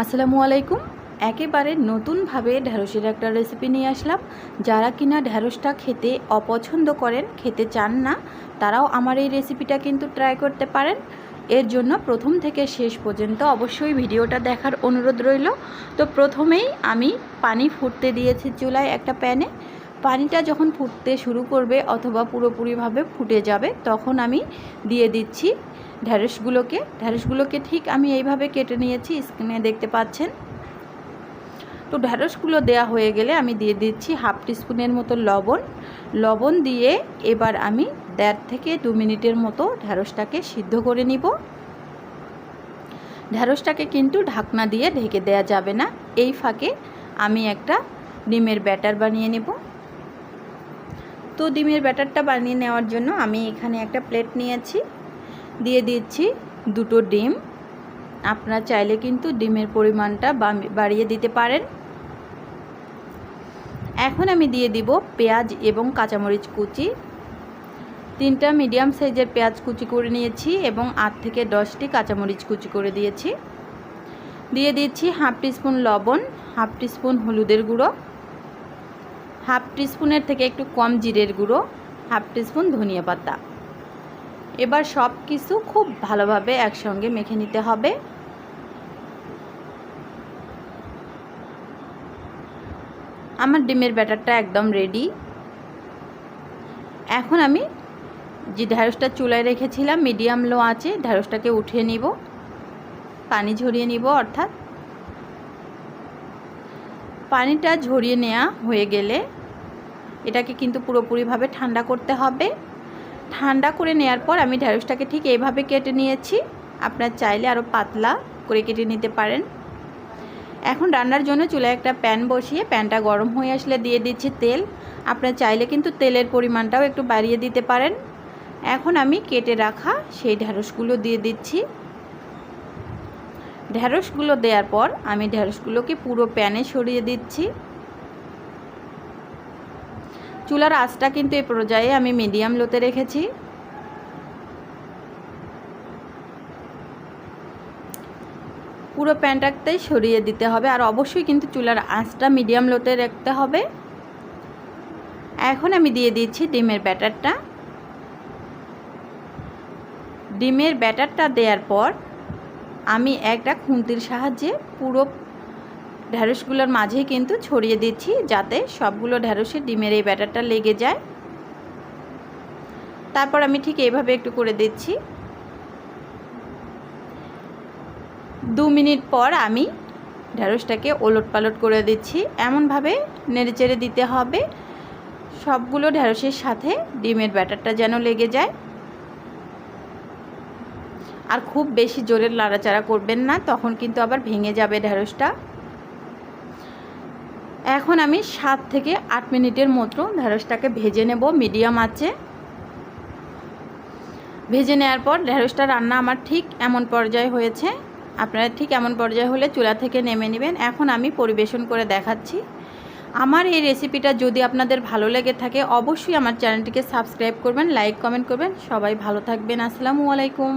আসসালামু আলাইকুম। একেবারে নতুনভাবে ঢ্যাঁড়সের একটা রেসিপি নিয়ে আসলাম। যারা কিনা ঢ্যাঁড়সটা খেতে অপছন্দ করেন, খেতে চান না, তারাও আমার এই রেসিপিটা কিন্তু ট্রাই করতে পারেন। এর জন্য প্রথম থেকে শেষ পর্যন্ত অবশ্যই ভিডিওটা দেখার অনুরোধ রইল। তো প্রথমেই আমি পানি ফুটতে দিয়েছি চুলায় একটা প্যানে। পানিটা যখন ফুটতে শুরু করবে অথবা পুরোপুরিভাবে ফুটে যাবে, তখন আমি দিয়ে দিচ্ছি ঢ্যাঁড়সগুলোকে ঢ্যাঁড়সগুলোকে ঠিক আমি এইভাবে কেটে নিয়েছি, স্ক্রিনে দেখতে পাচ্ছেন। তো ঢ্যাঁড়সগুলো দেয়া হয়ে গেলে আমি দিয়ে দিচ্ছি হাফ টিস্পুনের মতো লবণ। লবণ দিয়ে এবার আমি দেড় থেকে দু মিনিটের মতো ঢ্যাঁড়সটাকে সিদ্ধ করে নিব। ঢ্যাঁড়সটাকে কিন্তু ঢাকনা দিয়ে ঢেকে দেয়া যাবে না। এই ফাঁকে আমি একটা ডিমের ব্যাটার বানিয়ে নেব। তো ডিমের ব্যাটারটা বানিয়ে নেওয়ার জন্য আমি এখানে একটা প্লেট নিয়েছি। দিয়ে দিচ্ছি দুটো ডিম। আপনারা চাইলে কিন্তু ডিমের পরিমাণটা বাড়িয়ে দিতে পারেন। এখন আমি দিয়ে দিব পেঁয়াজ এবং কাঁচামরিচ কুচি। তিনটা মিডিয়াম সাইজের পেঁয়াজ কুচি করে নিয়েছি এবং আট থেকে দশটি কাঁচামরিচ কুচি করে দিয়েছি। দিয়ে দিচ্ছি হাফ টিস্পুন লবণ, হাফ টিস্পুন হলুদের গুঁড়ো। হাফ টিস্পুনের থেকে একটু কম জিরের গুঁড়ো, হাফ টিস্পুন ধনিয়া পাতা। এবার সব কিছু খুব ভালোভাবে একসঙ্গে মেখে নিতে হবে। আমার ডিমের ব্যাটারটা একদম রেডি এখন আমি যে ঢ্যাঁড়সটা চুলায় রেখেছিলাম মিডিয়াম লো আছে ঢ্যাঁড়সটাকে উঠিয়ে নিব। পানি ঝরিয়ে নিব, অর্থাৎ পানিটা ঝরিয়ে নেওয়া হয়ে গেলে এটাকে কিন্তু পুরোপুরিভাবে ঠান্ডা করতে হবে। ঠান্ডা করে নেওয়ার পর আমি ঢ্যাঁড়সটাকে ঠিক এইভাবে কেটে নিয়েছি। আপনার চাইলে আরও পাতলা করে কেটে নিতে পারেন। এখন রান্নার জন্য চুলায় একটা প্যান বসিয়ে প্যানটা গরম হয়ে আসলে দিয়ে দিচ্ছি তেল। আপনার চাইলে কিন্তু তেলের পরিমাণটাও একটু বাড়িয়ে দিতে পারেন। এখন আমি কেটে রাখা সেই ঢ্যাঁড়সগুলো দিয়ে দিচ্ছি। ঢ্যাঁড়সগুলো দেওয়ার পর আমি ঢ্যাঁড়সগুলোকে পুরো প্যানে সরিয়ে দিচ্ছি। চুলার আঁচটা কিন্তু এই পর্যায়ে আমি মিডিয়াম লোতে রেখেছি। পুরো প্যানটাতেই সরিয়ে দিতে হবে আর অবশ্যই কিন্তু চুলার আঁচটা মিডিয়াম লোতে রাখতে হবে। এখন আমি দিয়ে দিচ্ছি ডিমের ব্যাটারটা। ডিমের ব্যাটারটা দেওয়ার পর আমি একটা খুন্তির সাহায্যে পুরো ঢ্যাঁড়সগুলোর মাঝে কিন্তু ছড়িয়ে দিচ্ছি যাতে সবগুলো ঢ্যাঁড়সের ডিমের এই ব্যাটারটা লেগে যায়। তারপর আমি ঠিক এইভাবে একটু করে দিচ্ছি। দু মিনিট পর আমি ঢ্যাঁড়সটাকে ওলট পালট করে দিচ্ছি। এমনভাবে নেড়েচেড়ে দিতে হবে। সবগুলো ঢ্যাঁড়সের সাথে ডিমের ব্যাটারটা যেন লেগে যায়। আর খুব বেশি জোরে লাড়াচাড়া করবেন না, তখন কিন্তু আবার ভেঙে যাবে ঢ্যাঁড়সটা এখন আমি সাত থেকে আট মিনিটের মতো ঢ্যাঁড়সটাকে ভেজে নেব, মিডিয়াম আছে ভেজে নেওয়ার পর ঢ্যাঁড়সটা রান্না আমার ঠিক এমন পর্যায়ে হয়েছে। আপনারা ঠিক এমন পর্যায়ে হলে চুলা থেকে নেমে নেবেন। এখন আমি পরিবেশন করে দেখাচ্ছি। আমার এই রেসিপিটা যদি আপনাদের ভালো লেগে থাকে, অবশ্যই আমার চ্যানেলটিকে সাবস্ক্রাইব করবেন, লাইক কমেন্ট করবেন। সবাই ভালো থাকবেন। আসসালামু আলাইকুম।